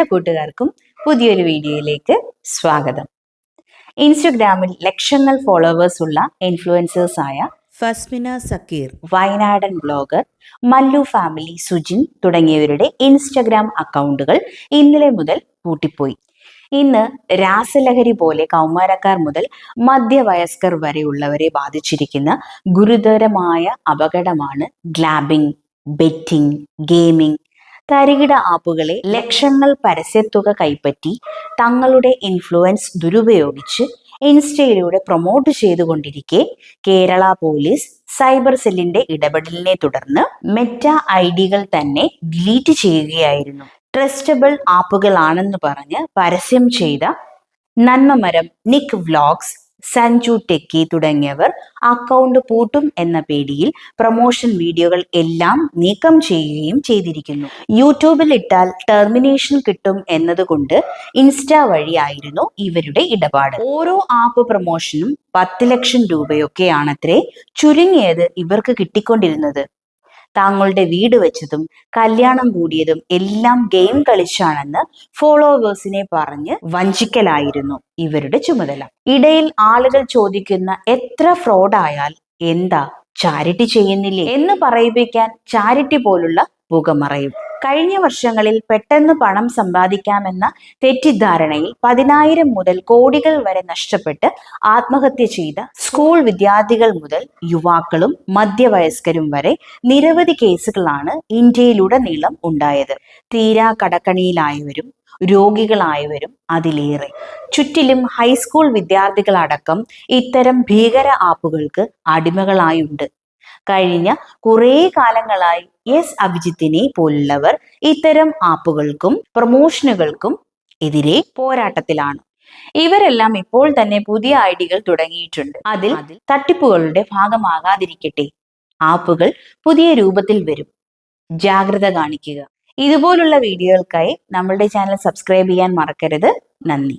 എല്ലാ കൂട്ടുകാർക്കും പുതിയൊരു വീഡിയോയിലേക്ക് സ്വാഗതം. ഇൻസ്റ്റഗ്രാമിൽ ലക്ഷങ്ങൾ ഫോളോവേഴ്സ് ഉള്ള ഇൻഫ്ലുവൻസേഴ്സ് ആയ ഫസ്മിന സക്കീർ വയനാടൻ ബ്ലോഗർ മല്ലു ഫാമിലി സുജിൻ തുടങ്ങിയവരുടെ ഇൻസ്റ്റഗ്രാം അക്കൗണ്ടുകൾ ഇന്നലെ മുതൽ പൂട്ടിപ്പോയി. ഇന്ന് രാസലഹരി പോലെ കൗമാരക്കാർ മുതൽ മധ്യവയസ്കർ വരെയുള്ളവരെ ബാധിച്ചിരിക്കുന്ന ഗുരുതരമായ അപകടമാണ് ഗ്ലാബിംഗ് ബെറ്റിംഗ് ഗെയിമിംഗ് തരികിട ആപ്പുകളെ ലക്ഷങ്ങൾ പരസ്യത്തുക കൈപ്പറ്റി തങ്ങളുടെ ഇൻഫ്ലുവൻസ് ദുരുപയോഗിച്ച് ഇൻസ്റ്റയിലൂടെ പ്രൊമോട്ട് ചെയ്തുകൊണ്ടിരിക്കെ കേരള പോലീസ് സൈബർ സെല്ലിന്റെ ഇടപെടലിനെ തുടർന്ന് മെറ്റ ഐ ഡികൾ തന്നെ ഡിലീറ്റ് ചെയ്യുകയായിരുന്നു. ട്രസ്റ്റബിൾ ആപ്പുകളാണെന്ന് പറഞ്ഞ് പരസ്യം ചെയ്ത നന്മമരം നിക് വ്ലോഗ്സ് സഞ്ജു ടെക്കി തുടങ്ങിയവർ അക്കൗണ്ട് പൂട്ടും എന്ന പേടിയിൽ പ്രൊമോഷൻ വീഡിയോകൾ എല്ലാം നീക്കം ചെയ്യുകയും ചെയ്തിരിക്കുന്നു. യൂട്യൂബിൽ ഇട്ടാൽ ടെർമിനേഷൻ കിട്ടും എന്നതുകൊണ്ട് ഇൻസ്റ്റ വഴിയായിരുന്നു ഇവരുടെ ഇടപാട്. ഓരോ ആപ്പ് പ്രൊമോഷനും പത്ത് ലക്ഷം രൂപയൊക്കെയാണത്രേ ചുരുങ്ങിയത് ഇവർക്ക് കിട്ടിക്കൊണ്ടിരുന്നത്. താങ്കളുടെ വീട് വെച്ചതും കല്യാണം കൂടിയതും എല്ലാം ഗെയിം കളിച്ചാണെന്ന് ഫോളോവേഴ്സിനെ പറഞ്ഞ് വഞ്ചിക്കലായിരുന്നു ഇവരുടെ ചുമതല. ഇടയിൽ ആളുകൾ ചോദിക്കുന്ന എത്ര ഫ്രോഡായാൽ എന്താ ചാരിറ്റി ചെയ്യുന്നില്ലേ എന്ന് പറയിപ്പിക്കാൻ ചാരിറ്റി പോലുള്ള പുകമറയും കഴിഞ്ഞ വർഷങ്ങളിൽ പെട്ടെന്ന് പണം സമ്പാദിക്കാമെന്ന തെറ്റിദ്ധാരണയിൽ പതിനായിരം മുതൽ കോടികൾ വരെ നഷ്ടപ്പെട്ട് ആത്മഹത്യ ചെയ്ത സ്കൂൾ വിദ്യാർത്ഥികൾ മുതൽ യുവാക്കളും മധ്യവയസ്കരും വരെ നിരവധി കേസുകളാണ് ഇന്ത്യയിലുടനീളം ഉണ്ടായത്. തീരാ കടക്കണിയിലായവരും രോഗികളായവരും അതിലേറെ. ചുറ്റിലും ഹൈസ്കൂൾ വിദ്യാർത്ഥികളടക്കം ഇത്തരം ഭീകര ആപ്പുകൾക്ക് അടിമകളായുണ്ട്. കഴിഞ്ഞ കുറേ കാലങ്ങളായി എസ് അഭിജിത്തിനെ പോലുള്ളവർ ഇത്തരം ആപ്പുകൾക്കും പ്രൊമോഷനുകൾക്കും എതിരെ പോരാട്ടത്തിലാണ്. ഇവരെല്ലാം ഇപ്പോൾ തന്നെ പുതിയ ഐഡികൾ തുടങ്ങിയിട്ടുണ്ട്. അതിൽ തട്ടിപ്പുകളുടെ ഭാഗമാകാതിരിക്കട്ടെ. ആപ്പുകൾ പുതിയ രൂപത്തിൽ വരും. ജാഗ്രത കാണിക്കുക. ഇതുപോലുള്ള വീഡിയോകൾക്കായി നമ്മളുടെ ചാനൽ സബ്സ്ക്രൈബ് ചെയ്യാൻ മറക്കരുത്. നന്ദി.